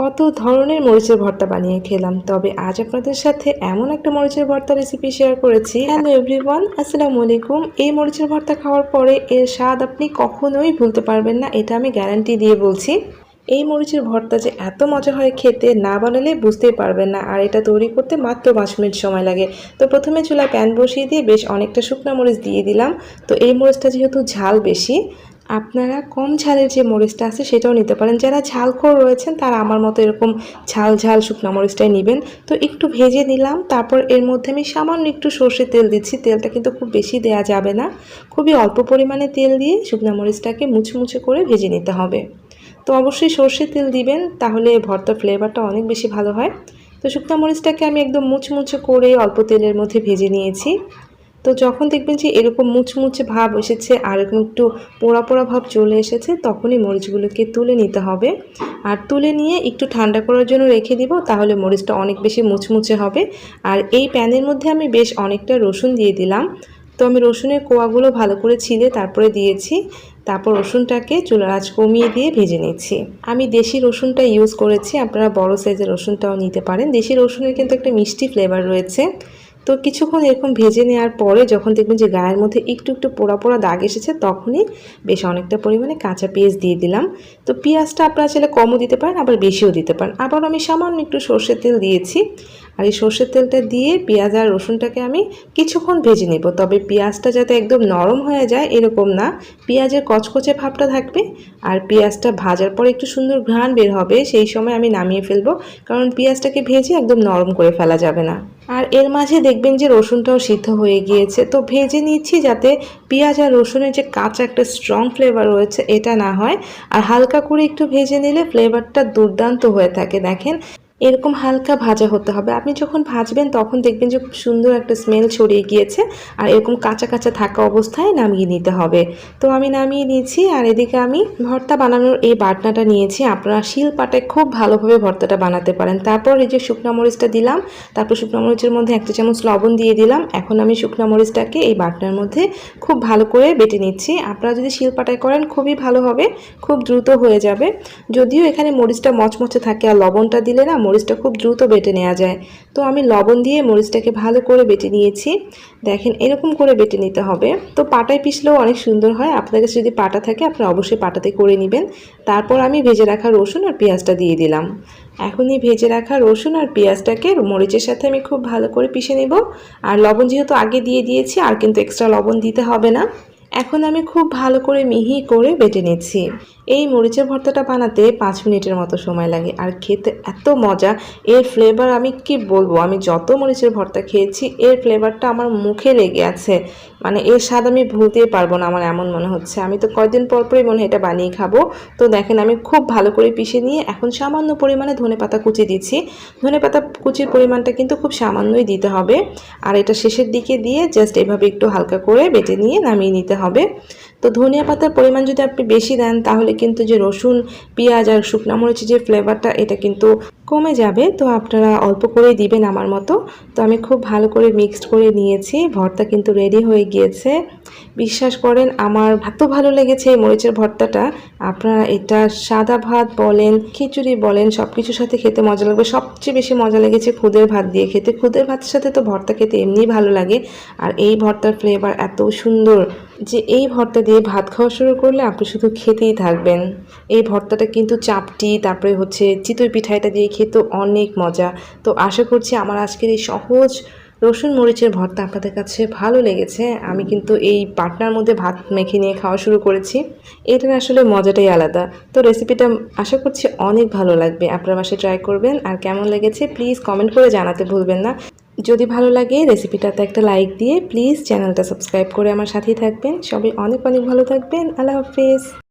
কত ধরনের মরিচের ভর্তা বানিয়ে খেলাম, তবে আজ আপনাদের সাথে এমন একটা মরিচের ভর্তা রেসিপি শেয়ার করেছি। হ্যালো এভরিওয়ান আসসালামু আলাইকুম। এই মরিচের ভর্তা খাওয়ার পরে এর স্বাদ আপনি কখনোই ভুলতে পারবেন না, এটা আমি গ্যারান্টি দিয়ে বলছি। এই মরিচের ভর্তা যে এত মজা হয় খেতে না বানালে বুঝতেই পারবেন না, আর এটা তৈরি করতে মাত্র পাঁচ মিনিট সময় লাগে। তো প্রথমে চুলায় প্যান বসিয়ে দিয়ে বেশ অনেকটা শুকনো মরিচ দিয়ে দিলাম। তো এই মরিচটা যেহেতু ঝাল বেশি আপনারা কম ঝালের যে মরিচটা আছে সেটাও নিতে পারেন। যারা ঝালখোর রয়েছেন, তারা আমার মতো এরকম ঝাল ঝাল শুকনো মরিচটাই নেবেন। তো একটু ভেজে নিলাম, তারপর এর মধ্যে আমি সামান্য একটু সর্ষে তেল দিচ্ছি। তেলটা কিন্তু খুব বেশি দেয়া যাবে না। খুবই অল্প পরিমাণে তেল দিয়ে শুকনো মরিচটাকে মুছে করে ভেজে নিতে হবে। তো অবশ্যই সর্ষে তেল দিবেন, তাহলে ভর্তার ফ্লেভারটা অনেক বেশি ভালো হয়। তো শুকনো মরিচটাকে আমি একদম মুচমুচে করে অল্প তেলের মধ্যে ভেজে নিয়েছি। তো যখন দেখবেন যে এরকম মুচমুচে ভাব এসেছে আর এরকম একটু পোড়া পোড়া ভাব চলে এসেছে, তখনই মরিচগুলোকে তুলে নিতে হবে। আর তুলে নিয়ে একটু ঠান্ডা করার জন্য রেখে দিব, তাহলে মরিচটা অনেক বেশি মুচমুচে হবে। আর এই প্যানের মধ্যে আমি বেশ অনেকটা রসুন দিয়ে দিলাম। তো আমি রসুনের কোয়াগুলো ভালো করে ছিলে তারপরে দিয়েছি। তারপর রসুনটাকে চুলার আঁচ কমিয়ে দিয়ে ভেজে নিচ্ছি। আমি দেশি রসুনটা ইউজ করেছি, আপনারা বড় সাইজের রসুনটাও নিতে পারেন। দেশি রসুনের কিন্তু একটা মিষ্টি ফ্লেভার রয়েছে। তো কিছুক্ষণ এরকম ভেজে নেওয়ার পরে যখন দেখবেন যে গায়ের মধ্যে একটু একটু পোড়া পোড়া দাগ এসেছে, তখনই বেশ অনেকটা পরিমাণে কাঁচা পেঁয়াজ দিয়ে দিলাম। তো পেঁয়াজটা আপনারা চাইলে কমও দিতে পারেন, আবার বেশিও দিতে পারেন। আবার আমি সামান্য একটু সর্ষের তেল দিয়েছি। আর এই সর্ষের তেলটা দিয়ে পেঁয়াজ আর রসুনটাকে আমি কিছুক্ষণ ভেজে নেব। তবে পেঁয়াজটা যাতে একদম নরম হয়ে যায় এরকম না। পেঁয়াজের কচকচে ভাবটা থাকবে আর পেঁয়াজটা ভাজার পর একটু সুন্দর ঘ্রাণ বের হবে, সেই সময় আমি নামিয়ে ফেলব। কারণ পেঁয়াজটাকে ভেজে একদম নরম করে ফেলা যাবে না। আর এর মাঝে দেখবেন যে রসুনটাও সিদ্ধ হয়ে গিয়েছে। তো ভেজে নিচ্ছি যাতে পেঁয়াজ আর রসুনের যে কাঁচা একটা স্ট্রং ফ্লেভার রয়েছে, এটা না হয়। আর হালকা করে একটু ভেজে নিলে ফ্লেভারটা দুর্দান্ত হয়ে থাকে, দেখেন। এরকম হালকা ভাজা হতে হবে। আপনি যখন ভাজবেন তখন দেখবেন যে খুব সুন্দর একটা স্মেল ছড়িয়ে গিয়েছে আর এরকম কাঁচা কাঁচা থাকা অবস্থায় নামিয়ে নিতে হবে। তো আমি নামিয়ে নিয়েছি আর এদিকে আমি ভর্তা বানানোর এই বাটনাটা নিয়েছি। আপনারা শিল পাটায় খুব ভালোভাবে ভর্তাটা বানাতে পারেন। তারপর এই যে শুকনো মরিচটা দিলাম, তারপর শুকনো মরিচের মধ্যে একটা চামচ লবণ দিয়ে দিলাম। এখন আমি শুকনো মরিচটাকে এই বাটনার মধ্যে খুব ভালো করে বেটে নিচ্ছি। আপনারা যদি শিল পাটায় করেন খুবই ভালো হবে, খুব দ্রুত হয়ে যাবে। যদিও এখানে মরিচটা মচমচে থাকে আর লবণটা দিলে না মরিচটা খুব দ্রুত বেটে নেওয়া যায়। তো আমি লবণ দিয়ে মরিচটাকে ভালো করে বেটে নিয়েছি। দেখেন এরকম করে বেটে নিতে হবে। তো পাটায় পিসলেও অনেক সুন্দর হয়। আপনার কাছে যদি পাটা থাকে, আপনারা অবশ্যই পাটাতে করে নেবেন। তারপর আমি ভেজে রাখা রসুন আর পেঁয়াজটা দিয়ে দিলাম। এখনই ভেজে রাখা রসুন আর পেঁয়াজটাকে মরিচের সাথে আমি খুব ভালো করে পিষে নেব। আর লবণ যেহেতু আগে দিয়ে দিয়েছি, আর কিন্তু এক্সট্রা লবণ দিতে হবে না। এখন আমি খুব ভালো করে মিহি করে বেটে নিচ্ছি। এই মরিচের ভর্তাটা বানাতে পাঁচ মিনিটের মতো সময় লাগে। আর খেতে এত মজা, এর ফ্লেভার আমি কি বলব? আমি যত মরিচের ভর্তা খেয়েছি, এর ফ্লেভারটা আমার মুখে লেগে আছে। মানে এর স্বাদ আমি ভুলতেই পারব না, আমার এমন মনে হচ্ছে। আমি তো কয়েকদিন পর পরই মনে এটা বানিয়ে খাব। তো দেখেন, আমি খুব ভালো করে পিষে নিয়ে এখন সামান্য পরিমাণে ধনে পাতা কুচি দিচ্ছি। ধনে পাতা কুচির পরিমাণটা কিন্তু খুব সামান্যই দিতে হবে। আর এটা শেষের দিকে দিয়ে জাস্ট এভাবে একটু হালকা করে বেটে নিয়ে নামিয়ে নিতে হবে। তো ধনিয়া পাতার পরিমাণ যদি আপনি বেশি দেন, তাহলে কিন্তু যে রসুন, পেঁয়াজ আর শুকনা মরিচের যে ফ্লেভারটা এটা কিন্তু কমে যাবে, তো আপনারা অল্প করে দিবেন আমার মতো। তো আমি খুব ভালো করে মিক্সড করে নিয়েছি, ভর্তা কিন্তু রেডি হয়ে গিয়েছে। বিশ্বাস করেন, আমার এত ভালো লেগেছে এই মরিচের ভর্তাটা। আপনারা এটা সাদা ভাত বলেন, খিচুড়ি বলেন সব কিছুর সাথে খেতে মজা লাগবে। সবচেয়ে বেশি মজা লেগেছে খুদের ভাত দিয়ে খেতে। খুদের ভাতের সাথে তো ভর্তা খেতে এমনিই ভালো লাগে। আর এই ভর্তার ফ্লেভার এত সুন্দর যে এই ভর্তা দিয়ে ভাত খাওয়া শুরু করলে আপনি শুধু খেতেই থাকবেন। এই ভর্তাটা কিন্তু চাপটি, তারপরে হচ্ছে চিতই পিঠা এটা দিয়ে খেতে অনেক মজা। তো আশা করছি আমার আজকের এই সহজ রসুন মরিচের ভর্তা আপনাদের কাছে ভালো লেগেছে। আমি কিন্তু এই পাটনার মধ্যে ভাত মেখে নিয়ে খাওয়া শুরু করেছি। এটার আসলে মজাটাই আলাদা। তো রেসিপিটা আশা করছি অনেক ভালো লাগবে। আপনার বাসায় ট্রাই করবেন। আর কেমন লেগেছে প্লিজ কমেন্ট করে জানাতে ভুলবেন না। যদি ভালো লাগে রেসিপিটাতে একটা লাইক দিয়ে প্লিজ চ্যানেলটা সাবস্ক্রাইব করে আমার সাথেই থাকবেন। সবাই অনেক অনেক ভালো থাকবেন। আল্লাহ হাফিজ।